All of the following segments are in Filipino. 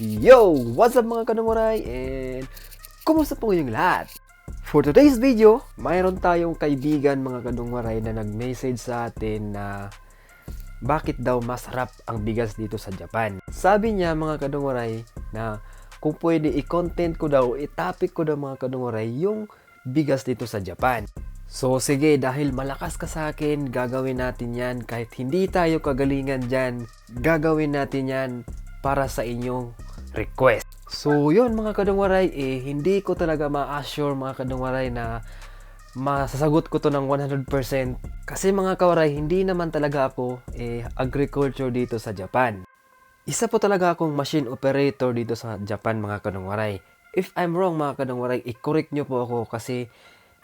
Yo! What's up mga kanunguray? And kumusta po yung lahat? For today's video, mayroon tayong kaibigan mga kanunguray na nag-message sa atin na bakit daw masarap ang bigas dito sa Japan. Sabi niya mga kanunguray na kung pwede i-content ko daw, i-topic ko daw mga kanunguray yung bigas dito sa Japan. So sige, dahil malakas ka sa akin, gagawin natin yan. Kahit hindi tayo kagalingan dyan, gagawin natin yan para sa inyong request. So yun mga kadungwaray, eh, hindi ko talaga ma-assure mga kadungwaray na masasagot ko to ng 100% kasi mga kawaray, hindi naman talaga ako eh, agriculture dito sa Japan. Isa po talaga akong machine operator dito sa Japan mga kadungwaray. If I'm wrong mga kadungwaray, i-correct nyo po ako kasi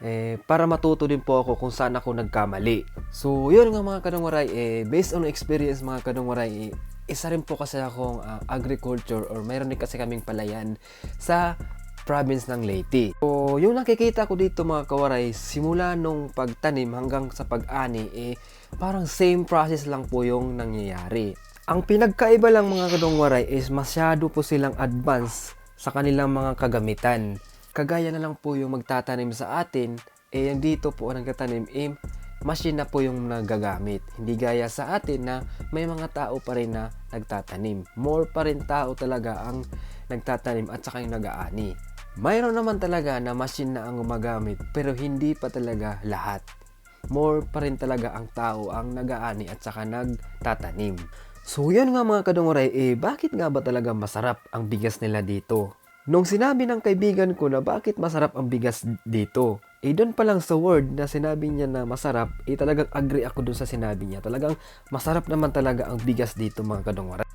eh, para matuto din po ako kung saan ako nagkamali. So, yun nga mga kadungwaray, eh, based on experience mga kadungwaray, eh, isa rin po kasi akong uh, agriculture or mayroon din kasi kaming palayan sa province ng Leyte. So, yung nakikita ko dito mga kawaray, simula nung pagtanim hanggang sa pag-ani, eh, parang same process lang po yung nangyayari. Ang pinagkaiba lang mga kadungwaray is masyado po silang advance sa kanilang mga kagamitan. Kagaya na lang po yung magtatanim sa atin, eh yung dito po ang nagtatanim, eh, machine na po yung nagagamit. Hindi gaya sa atin na may mga tao pa rin na nagtatanim. More pa rin tao talaga ang nagtatanim at saka yung nag-aani. Mayroon naman talaga na machine na ang gumagamit pero hindi pa talaga lahat. More pa rin talaga ang tao ang nag-aani at saka nagtatanim. So yan nga mga kadunguray, eh bakit nga ba talaga masarap ang bigas nila dito? Nung sinabi ng kaibigan ko na bakit masarap ang bigas dito, eh doon pa lang sa word na sinabi niya na masarap, eh talagang agree ako doon sa sinabi niya. Talagang masarap naman talaga ang bigas dito mga kadungwaray.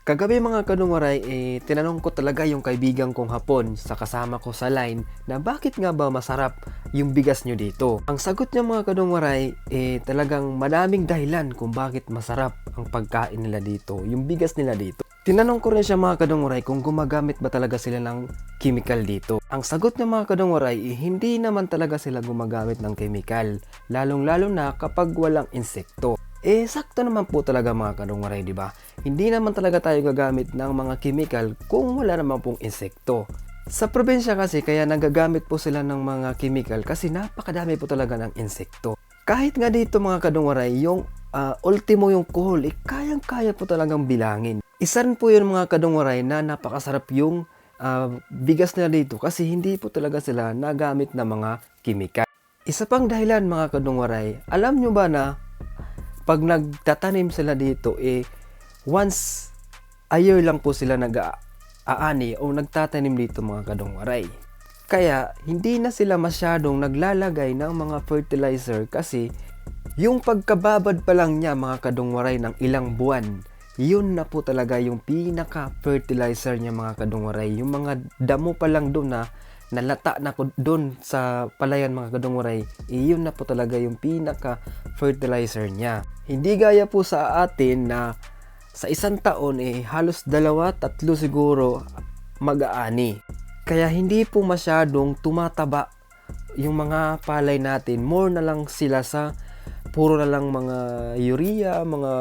Kagabi mga kadungwaray, eh tinanong ko talaga yung kaibigan kong hapon sa kasama ko sa line na bakit nga ba masarap yung bigas nyo dito. Ang sagot niya mga kadungwaray, eh talagang madaming dahilan kung bakit masarap ang pagkain nila dito, yung bigas nila dito. Tinanong ko rin siya mga kadunguray kung gumagamit ba talaga sila ng chemical dito. Ang sagot ng mga kadunguray, eh, hindi naman talaga sila gumagamit ng chemical, lalong-lalo na kapag walang insekto. Eh, sakto naman po talaga mga kadunguray, di ba? Hindi naman talaga tayo gagamit ng mga chemical kung wala naman pong insekto. Sa probinsya kasi, kaya nagagamit po sila ng mga chemical kasi napakadami po talaga ng insekto. Kahit nga dito mga kadunguray, yung uh, ultimo yung kohol, eh, kayang-kaya po talagang bilangin. Isa rin po yun mga kadunguray na napakasarap yung uh, bigas nila dito kasi hindi po talaga sila nagamit na mga kimika. Isa pang dahilan mga kadunguray, alam nyo ba na pag nagtatanim sila dito eh once a year lang po sila nag-aani o nagtatanim dito mga kadunguray. Kaya hindi na sila masyadong naglalagay ng mga fertilizer kasi yung pagkababad pa lang niya mga kadungwaray ng ilang buwan yun na po talaga yung pinaka-fertilizer niya mga kadungwaray. Yung mga damo pa lang doon na nalata na ko doon sa palayan mga kadungwaray, eh, yun na po talaga yung pinaka-fertilizer niya. Hindi gaya po sa atin na sa isang taon eh halos dalawa, tatlo siguro mag-aani. Kaya hindi po masyadong tumataba yung mga palay natin. More na lang sila sa puro na lang mga urea, mga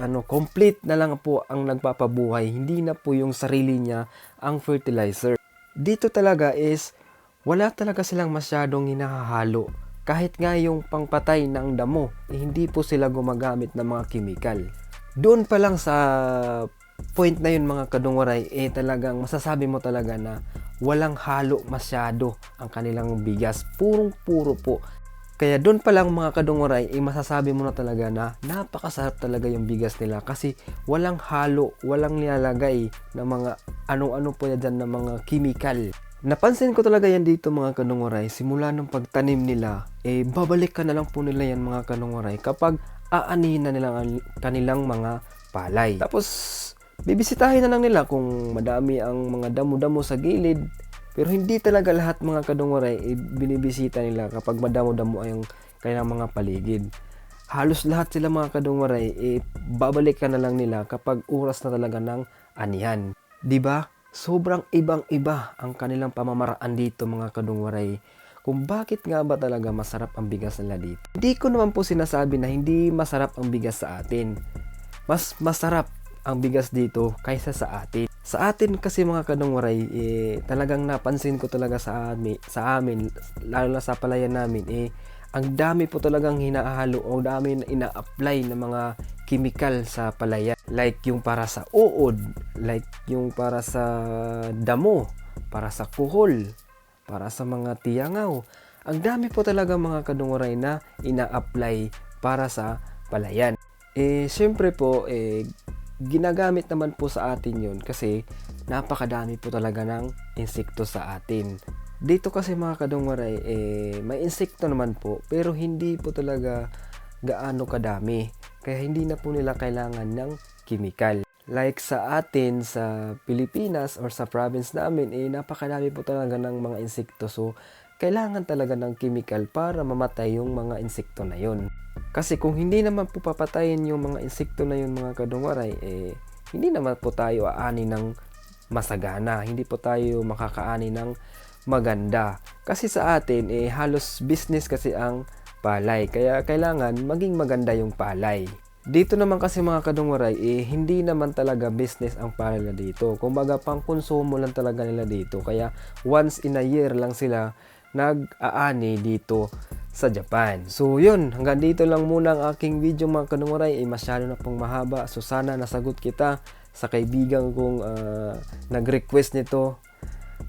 ano, complete na lang po ang nagpapabuhay. Hindi na po yung sarili niya ang fertilizer. Dito talaga is wala talaga silang masyadong hinahalo. Kahit nga yung pangpatay ng damo, eh, hindi po sila gumagamit ng mga chemical. Doon pa lang sa point na yun mga kadungwaray, eh talagang masasabi mo talaga na walang halo masyado ang kanilang bigas. Purong-puro po kaya doon pa lang mga kadunguray, eh, masasabi mo na talaga na napakasarap talaga yung bigas nila kasi walang halo, walang nilalagay na mga ano-ano po yan na mga chemical. Napansin ko talaga yan dito mga kanunguray, simula ng pagtanim nila, eh babalik ka na lang po nila yan mga kanunguray kapag aanihin na nila ang kanilang mga palay. Tapos, bibisitahin na lang nila kung madami ang mga damo-damo sa gilid, pero hindi talaga lahat mga kadunguray eh, binibisita nila kapag madamo-damo ay yung kanilang mga paligid. Halos lahat sila mga kadunguray eh, babalik ka na lang nila kapag oras na talaga ng anihan. ba? Sobrang ibang-iba ang kanilang pamamaraan dito mga kadunguray kung bakit nga ba talaga masarap ang bigas nila dito. Hindi ko naman po sinasabi na hindi masarap ang bigas sa atin. Mas masarap ang bigas dito kaysa sa atin. Sa atin kasi mga kadungwaray, eh, talagang napansin ko talaga sa amin, sa amin, lalo na sa palayan namin, eh, ang dami po talagang hinahalo o dami na ina-apply ng mga chemical sa palayan. Like yung para sa uod, like yung para sa damo, para sa kuhol, para sa mga tiyangaw. Ang dami po talaga mga kadunguray na ina-apply para sa palayan. Eh, syempre po, eh, ginagamit naman po sa atin yon kasi napakadami po talaga ng insekto sa atin. Dito kasi mga kadungwaray, eh, may insekto naman po, pero hindi po talaga gaano kadami. Kaya hindi na po nila kailangan ng chemical. Like sa atin, sa Pilipinas or sa province namin, eh, napakadami po talaga ng mga insekto. So, kailangan talaga ng chemical para mamatay yung mga insekto na yon. Kasi kung hindi naman po papatayin yung mga insekto na yun mga kadungwaray, eh, hindi naman po tayo aani ng masagana. Hindi po tayo makakaani ng maganda. Kasi sa atin, eh, halos business kasi ang palay. Kaya kailangan maging maganda yung palay. Dito naman kasi mga kadungwaray, eh, hindi naman talaga business ang palay na dito. Kumbaga, pang konsumo lang talaga nila dito. Kaya once in a year lang sila nag-aani dito sa Japan. So yun, hanggang dito lang muna ang aking video mga kanunguray. Eh, masyado na pong mahaba. So sana nasagot kita sa kaibigan kong ah, nag-request nito.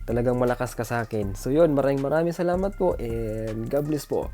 Talagang malakas ka sa akin. So yun, maraming maraming salamat po and God bless po.